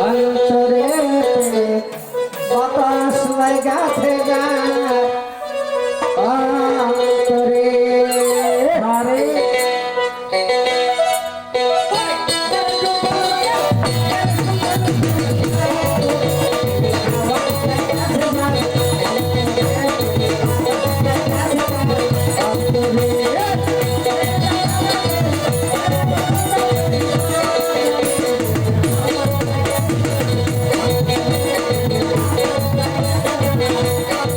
অন্তরে বাতাস লাগাতে যায় খেলা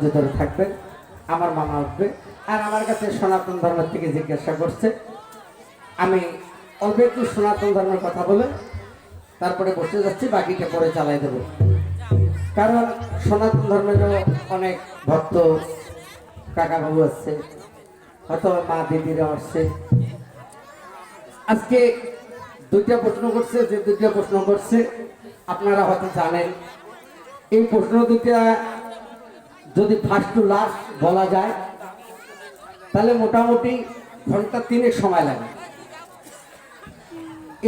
ধৈর্য ধরে থাকবেন আমার মামা উঠবে আর আমার কাছে সনাতন ধর্ম থেকে জিজ্ঞাসা করছে। আমি অল্প একটু সনাতন ধর্মের কথা বলে তারপরে বসে যাচ্ছি, বাকিটা পরে চালাই দেব। কারণ সনাতন ধর্মেরও অনেক ভক্ত কাকা বাবু আসছে হয়তো মা দিদিরা আসছে আজকে দুইটা প্রশ্ন করছে, যে দুইটা প্রশ্ন করছে, আপনারা হয়তো জানেন। এই প্রশ্ন দুটা যদি ফার্স্ট টু লাস্ট বলা যায় তাহলে মোটামুটি ঘণ্টা তিনেক সময় লাগে।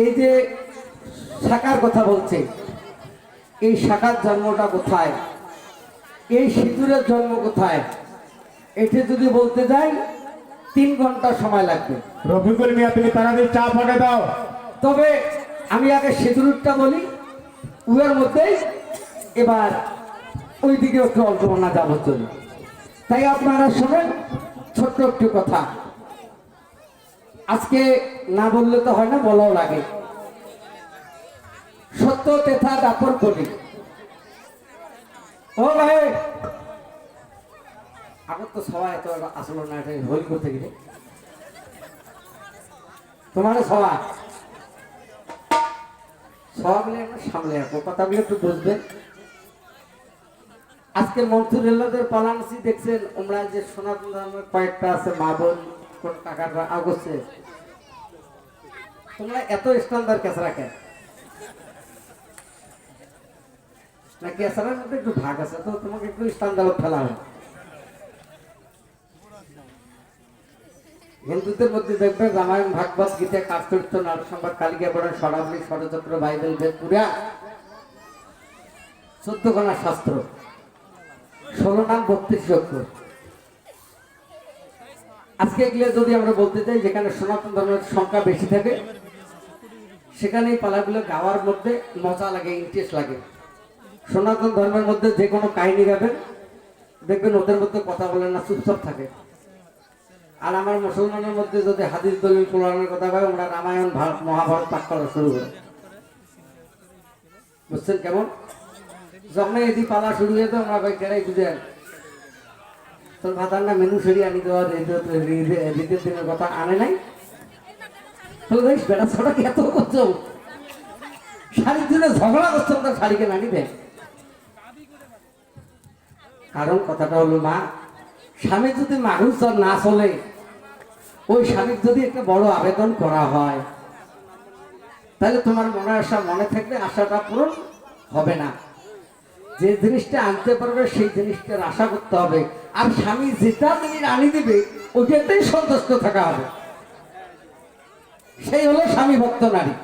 এই যে শাখার কথা বলছে এই শাখার জন্মটা কোথায়? এই সিঁদুরের জন্ম কোথায়? এটি যদি বলতে যাই তিন ঘণ্টা সময় লাগবে। রফিকুল মিয়া তুমি তাড়াতাড়ি চা পাঠে দাও। তবে আমি আগে সিঁদুরটা বলি উয়ের মধ্যেই এবার ওই দিকে একটু অল্পনা যাব চলি তাই আপনারা শোনেন ছোট্ট একটু কথা। আজকে না বললে তো হয় না, বলাও লাগে। সত্য, তেথা, দাপর করি ও ভাই! আমার তো সবাই এত আসলো না, এটা হইল করতে গেলে। তোমার সবাই একটু সামলে রাখো কথাগুলো একটু বুঝবেন। আজকে মন্ত্রীদের পালানসি দেখছেন, ওমরা যে সনাতন ধর্মের কয়েকটা আছে, মা বোন, কোন কাকার আগছে। তোমরা এত স্ট্যান্ডার্ড ক্যাচ রাখে। না ক্যাসারের মধ্যে একটু ভাগ আছে, তো তোমাকে একটু স্ট্যান্ডার্ড ফেলা হয়। হিন্দুদের মধ্যে দেখবে রামায়ণ, ভাগবত, গীতা নারদ সংবাদ কালিকা পুরাণ সরাবলী ষড়চক্র বাইবেল বেদ পুরা চোদ্দ শাস্ত্র। ষোলো নাম বত্রিশ অক্ষর আজকে এগুলো যদি আমরা বলতে চাই, যেখানে সনাতন ধর্মের সংখ্যা বেশি থাকে সেখানে এই পালাগুলো গাওয়ার মধ্যে মজা লাগে ইন্টারেস্ট লাগে। সনাতন ধর্মের মধ্যে যে কোনো কাহিনী গাবেন, দেখবেন ওদের মধ্যে কথা বলে না, চুপচাপ থাকে। আর আমার মুসলমানের মধ্যে যদি হাদিস দলিল কোরআনের কথা হয় আমরা রামায়ণ, ভারত, মহাভারত পাঠ করা শুরু করি। বুঝছেন কেমন? যখন এদি পালা শুরু হয়ে তো আমরা কেরাই বুঝেন তোর ভাতার না মেনু সেরি আনি দেওয়া রীতির দিনের কথা আনে নাই। তো বেশ বেড়া ছোটা এত করছ? শাড়ির দিনে ঝগড়া করছ তার শাড়িকে নানি দেয় কারণ কথাটা হলো, মা স্বামী যদি মানুষ না চলে, ওই স্বামীর যদি একটা বড় আবেদন করা হয়, তাহলে তোমার মনে আশা, মনে থাকবে আশাটা পূরণ হবে না। যে জিনিসটা আনতে পারবে, সেই জিনিসটার আশা করতে হবে। আর স্বামী যেটা জিনিস আনি দিবে, ওইটাতেই সন্তুষ্ট থাকা হবে। সেই হলো স্বামী ভক্ত নারী।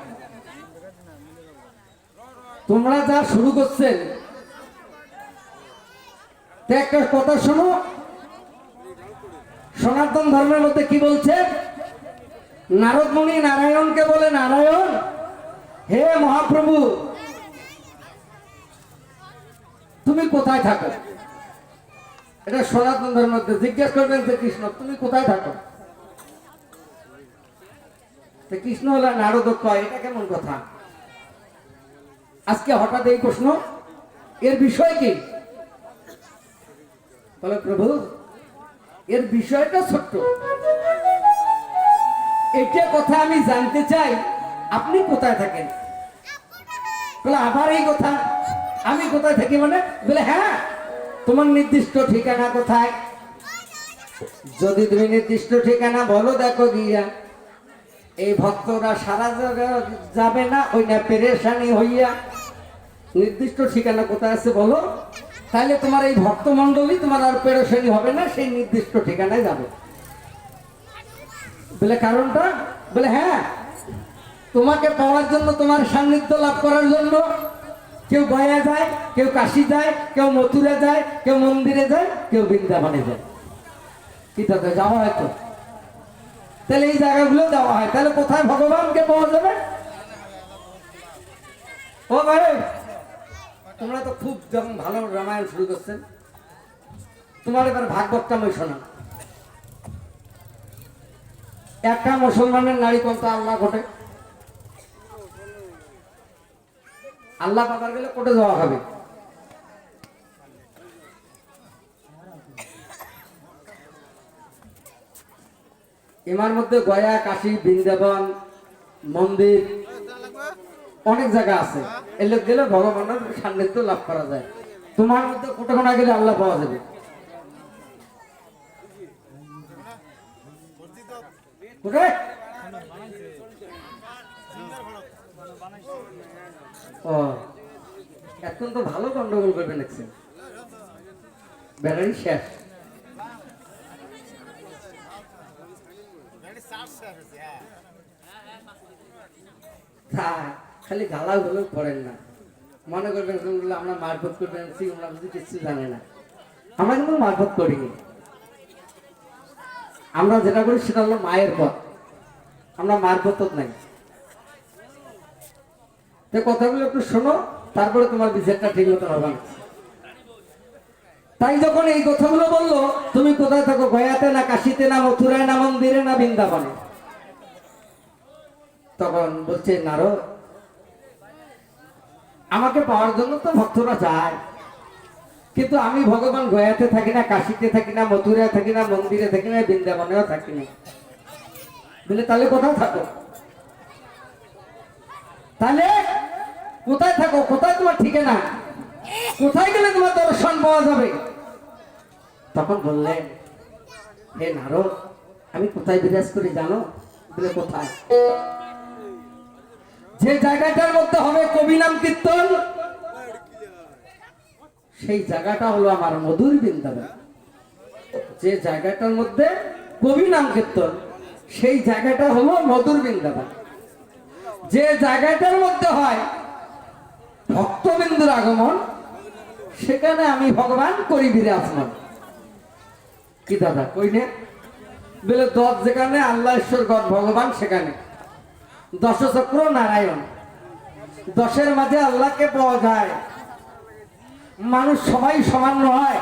তোমরা যা শুরু করছেন একটা কথা শোনো। সনাতন ধর্মের মধ্যে কি বলছে নারদমণি নারায়ণকে বলে, নারায়ণ, হে মহাপ্রভু তুমি কোথায় থাকো? এটা সনাতন ধর্মের জিজ্ঞেস করবেন যে কৃষ্ণ, তুমি কোথায় থাকো? কৃষ্ণ হলো নারদ কয় এটা কেমন কথা? আজকে হঠাৎ এই প্রশ্ন, এর বিষয় কি? বলে প্রভু, এর বিষয়টা ছোট্ট। এটা কথা আমি জানতে চাই, আপনি কোথায় থাকেন? বলে, আবার এই কথা। আমি কোথায় থাকি মানে? বলে হ্যাঁ তোমার নির্দিষ্ট ঠিকানা কোথায়? যদি তুমি নির্দিষ্ট ঠিকানা বলো, দেখো গিয়া। এই ভক্তরা সারা যাবে না ওই না পেরেশানি হইয়া। নির্দিষ্ট ঠিকানা কোথায় আছে বলো? তাহলে তোমার এই ভক্ত মন্ডলী তোমার আর পেরেশানি হবে না, সেই নির্দিষ্ট ঠিকানায় যাবে। বলে, কারণটা? বলে হ্যাঁ তোমাকে পাওয়ার জন্য, তোমার সান্নিধ্য লাভ করার জন্য কেউ গয়া যায়, কেউ কাশি যায়, কেউ মথুরা যায়, কেউ মন্দিরে যায়, কেউ বৃন্দাবনে যায়। কি তাতে যাওয়া হয় তো? তাহলে এই জায়গাগুলো যাওয়া হয়। তাহলে কোথায় ভগবানকে পাওয়া যাবে? ও ভাই, তোমরা তো খুব যখন ভালো রামায়ণ শুরু করছেন। তোমার এবার ভাগবতটা মই শোনা একটা মুসলমানের নারী কোনটা? আল্লাহ ঘটে আল্লাহ পাবার গেলে কোটে যাওয়া হবে। এমার মধ্যে গয়া, কাশী, বৃন্দাবন, মন্দির, অনেক জায়গা আছে। এলে গেলে ভগবানের সান্নিধ্য লাভ করা যায়। তোমার মধ্যে কোটাকোনা গেলে আল্লাহ পাওয়া যাবে। কোথায়? এখন তো ভালো গন্ডগোল করবে দেখছেন। ব্যাটারি শেষ। খালি গালা গুলো করেন না। মনে করবেন আমরা মারফত করবেন কিছু জানে না। আমরা কিন্তু মারফত করিনি। আমরা যেটা করি সেটা হলো মায়ের পথ। আমরা মারফত নাই। তো কথাগুলো একটু শোনো, তারপরে তোমার বিচারটা ঠিক মতো হবে। তাই যখন এই কথাগুলো বলল, তুমি কোথায় থাকো? গয়াতে না কাশিতে না মথুরায় না মন্দিরে না বৃন্দাবনে? তখন বলছে, নারদ, আমাকে পাওয়ার জন্য তো ভক্তরা যায়। কিন্তু আমি ভগবান গয়াতে থাকি না, কাশিতে থাকি না, মথুরায় থাকি না, মন্দিরে থাকি না, বৃন্দাবনেও থাকি না। বলে, তাহলে কোথায় থাকো? তাহলে কোথায় থাকো? কোথায় তোমার ঠিকানা? কোথায় গেলে তোমার দর্শন পাওয়া যাবে? তখন বললেন হে নারদ, আমি কোথায় বিরাজ করি জানো? বলে, কোথায়? যে জায়গাটার মধ্যে হবে কবি নাম কীর্তন, সেই জায়গাটা হলো আমার মধুর বৃন্দাবন। যে জায়গাটার মধ্যে কবি নাম কীর্তন, সেই জায়গাটা হলো মধুর বৃন্দাবন। যে জায়গাটার মধ্যে হয় ভক্তবিন্দুর আগমন, সেখানে আমি ভগবান করি বিরাজমান কি দাদা কই নে বলে, দশ যেখানে আল্লাহ ঈশ্বর গড ভগবান সেখানে। দশচক্র নারায়ণ। দশের মাঝে আল্লাহকে পাওয়া যায়। মানুষ সবাই সমান নয়।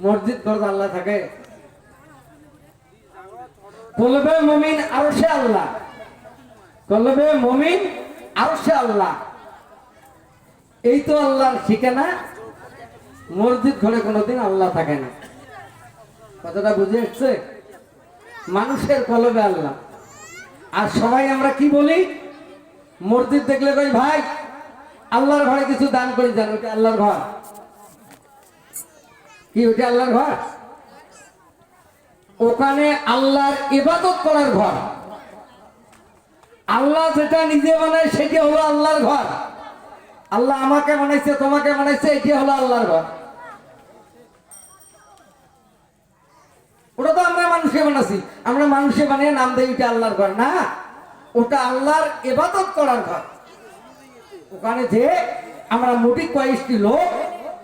মসজিদ ঘর আল্লাহ থাকে। কলবে মমিন আরও সে আল্লাহ। কলবে মমিন আরও সে আল্লাহ। এই তো আল্লাহর ঠিকানা। মসজিদ ঘরে কোনোদিন আল্লাহ থাকে না। কথাটা বুঝে এসছে? মানুষের কলবে আল্লাহ। আর সবাই আমরা কি বলি? মসজিদ দেখলে কই ভাই? আল্লাহর ঘরে কিছু দান করে যান ওটা আল্লাহর ঘর। কি ওটা আল্লাহর ঘর? ওখানে আল্লাহর ইবাদত করার ঘর। আল্লাহ যেটা নিজে বানায়, সেটি হলো আল্লাহর ঘর। আল্লাহ আমাকে বানাইছে, তোমাকে বানাইছে, এটি হলো আল্লাহর ঘর ওটা তো আমরা মানুষে বানাছি। আমরা মানুষে বানিয়ে নাম দেই ওটা আল্লাহর ঘর। না, ওটা আল্লাহর ইবাদত করার ঘর। ওখানে যে আমরা মোটি কয়েকটি লোক,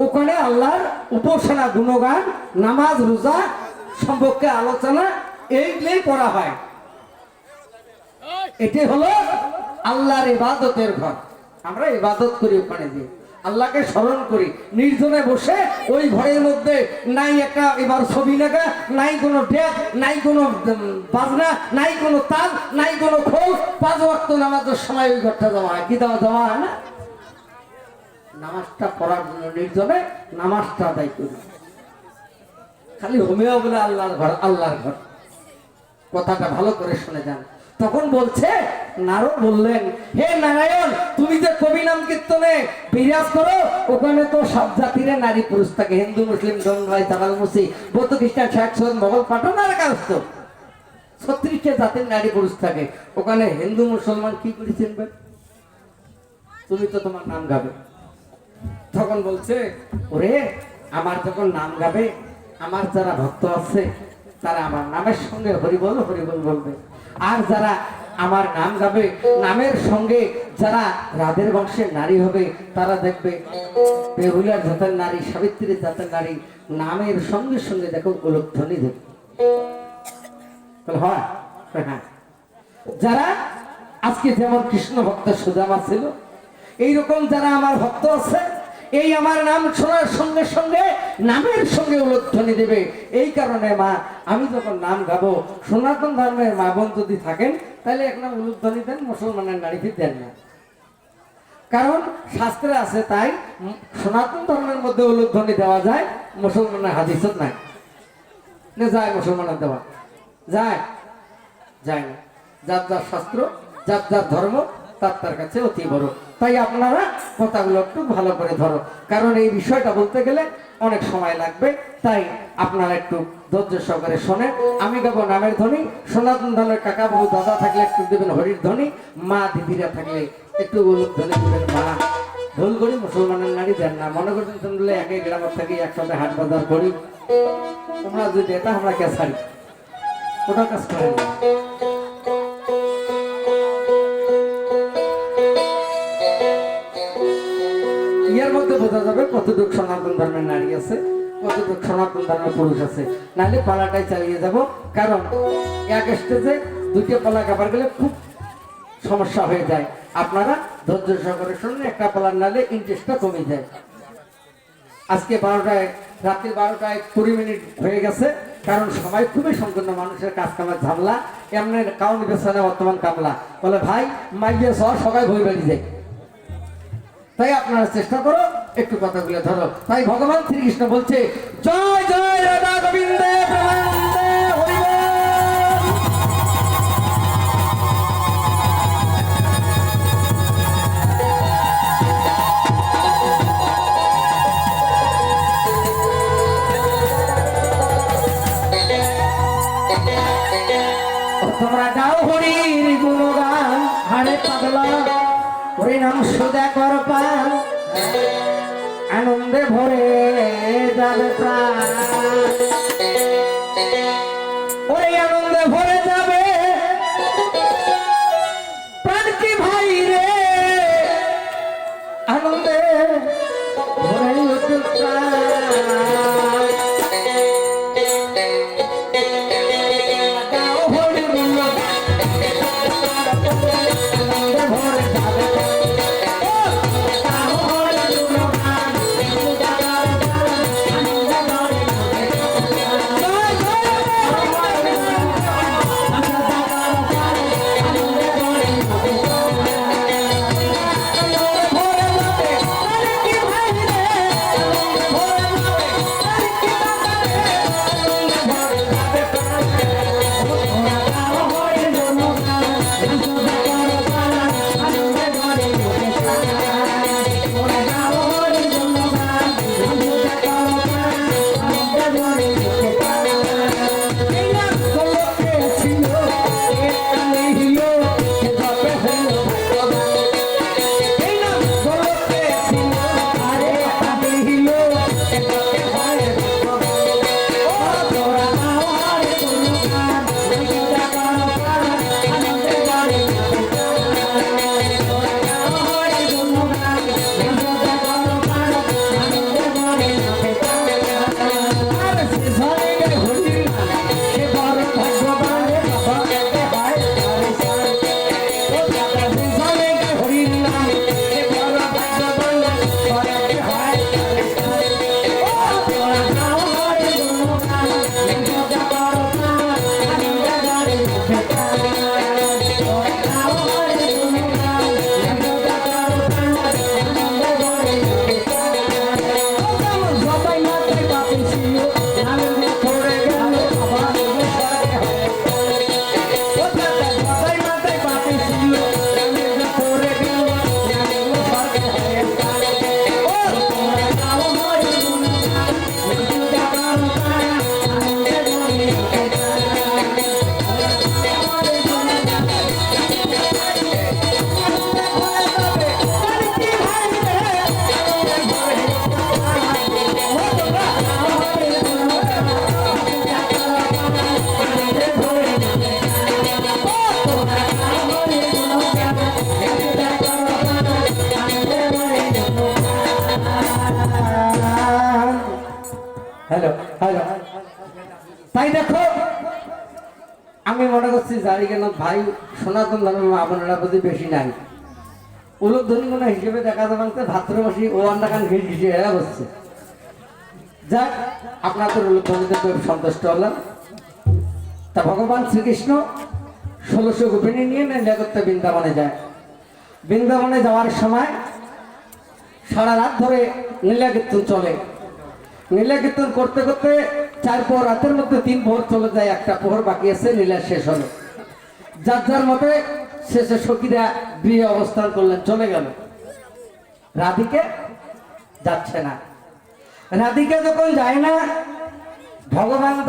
ওখানে আল্লাহর উপাসনা, গুণগান, নামাজ, রোজা সম্পর্কে আলোচনা এইগুলোই করা হয়। এটি হলো আল্লাহর ইবাদতের ঘর। আমরা ইবাদত করি ওখানে দিয়ে আল্লাহকে স্মরণ করি। নির্জনে বসে ওই ঘরের মধ্যে নাই একটা এবার ছবি লেখা নাই কোনো ডেক, নাই কোনো বাজনা, নাই কোনো তাল, নাই কোনো খোল, পাঁচ ওয়াক্ত নামাজের সময় ওই ঘরটা দেওয়া হয়। কি দেওয়া দেওয়া হয় না? নামাজটা পড়ার জন্য নির্জনে নামাজটা আদায় করি। খালি হোমিও বলে আল্লাহর ঘর আল্লাহর ঘর। কথাটা ভালো করে শুনে যান। তখন বলছে, নারদ বললেন, হে নারায়ণ, তুমি যে কবি নাম কীর্তনে বিরাজ করো, ওখানে তো সব জাতির নারী পুরুষ থাকে। হিন্দু, মুসলিম জঙ্গাই তামাল মুসি বৌদ্ধ, খ্রিস্টান, ষাট সদ মোগল পাঠান আর কাজ তো ছত্রিশটা জাতির নারী পুরুষ থাকে। ওখানে হিন্দু, মুসলমান কি করে চিনবে? তুমি তো তোমার নাম গাবে। তখন বলছে, ওরে, আমার যখন নাম গাবে, আমার যারা ভক্ত আছে, তারা আমার নামের সঙ্গে হরিবল হরিবল বলবে। আর যারা আমার নাম গাবে নামের সঙ্গে যারা রাধের বংশের নারী হবে, তারা দেখবে বেহুলার জাতের নারী সাবিত্রীর জাতের নারী, নামের সঙ্গে সঙ্গে দেখো গোলকধ্বনি দেবে। হ্যাঁ। যারা আজকে যেমন কৃষ্ণ ভক্ত সুদামা ছিল, এইরকম যারা আমার ভক্ত আছে এই আমার নাম শোনার সঙ্গে সঙ্গে নামের সঙ্গে উল্লেখধ্বনি দেবে। এই কারণে মা, আমি যখন নাম গাবো, সনাতন ধর্মের মা বোন যদি থাকেন, তাহলে এক নাম উল্লেখধ্বনি দেন, মুসলমানের নারী ফির দেন না। কারণ শাস্ত্রে আছে তাই, সনাতন ধর্মের মধ্যে উল্লেখধ্বনি দেওয়া যায়, মুসলমানের হাদিসত নাই। যায় মুসলমানের দেওয়া। যায়? যায় না। যার যার শাস্ত্র, যার যার ধর্ম, তার তার কাছে অতি বড়। তাই আপনারা কথাগুলো একটু ভালো করে ধরো। কারণ এই বিষয়টা বলতে গেলে অনেক সময় লাগবে, তাই আপনারা একটু ধৈর্য সহকারে শোনেন। আমি গাবো নামের ধ্বনি। সনাতন ধর্মের কাকা বাবু, দাদা থাকলে একটু দেবেন হরির ধ্বনি। মা, দিদিরা থাকলে একটু ধ্বনি দেবেন মা। ভুল করি, মুসলমানের নারী দেন না। মনে করছেন শুনলে একে গ্রামের থেকে একসাথে হাট বাজার করি। তোমরা যদি এটা আমরা কে ছাড়ি? ওটা কাজ করেন বোঝা যাবে কতটুক সনাতন ধর্মের নারী আছে, কতটুক সনাতন ধর্মের পুরুষ আছে। নাহলে পালাটাই চালিয়ে যাব। কারণ এক স্টেজে দুটো পালা কাবার গেলে খুব সমস্যা হয়ে যায়। আপনারা ধৈর্য সহকারে শুনুন, একটা পালার নালে ইন্টারেস্টটা কমে যায়। আজকে বারোটায়, রাত্রি বারোটায় কুড়ি মিনিট হয়ে গেছে। কারণ সবাই খুবই সম্পূর্ণ মানুষের কাজ কামের ঝামলা। এমনি কাউন বেসনে বর্তমান কামলা। বলে, ভাই, মাইয়ে সহ সবাই ভয় বেরিয়ে যায়। তাই আপনারা চেষ্টা করো একটু কথাগুলো ধরো। তাই ভগবান শ্রীকৃষ্ণ বলছে জয় জয় রাধা গোবিন্দে বল। সুদা কর আনন্দে ভরে যাবে প্রাণ। ভাই, সনাতন ধর্মের আপনারা প্রতি বেশি নাই। উলুধ্বনি কোনো হিসেবে দেখা যাবে ভাদ্রমাসী ও আন্ডাকান ঘিস ঘিসে হয়ে বসছে। যাক, আপনাদের উলুধ্বনিতে খুব সন্তুষ্ট হলাম। তা ভগবান শ্রীকৃষ্ণ ষোলোশো গোপিনী নিয়ে নেলা করতে বৃন্দাবনে যায়। বৃন্দাবনে যাওয়ার সময় সারা রাত ধরে নীলা কীর্তন চলে। নীলা কীর্তন করতে করতে চার পর রাতের মধ্যে তিন পোহর চলে যায়, একটা পোহর বাকি আছে, নীলা শেষ হলো। যার যার মতে শেষে সখীরা বিয়ে অবস্থান করলেন, চলে গেল। রাধিকে যাচ্ছে না। রাধিকে যখন যায় না, ভগবান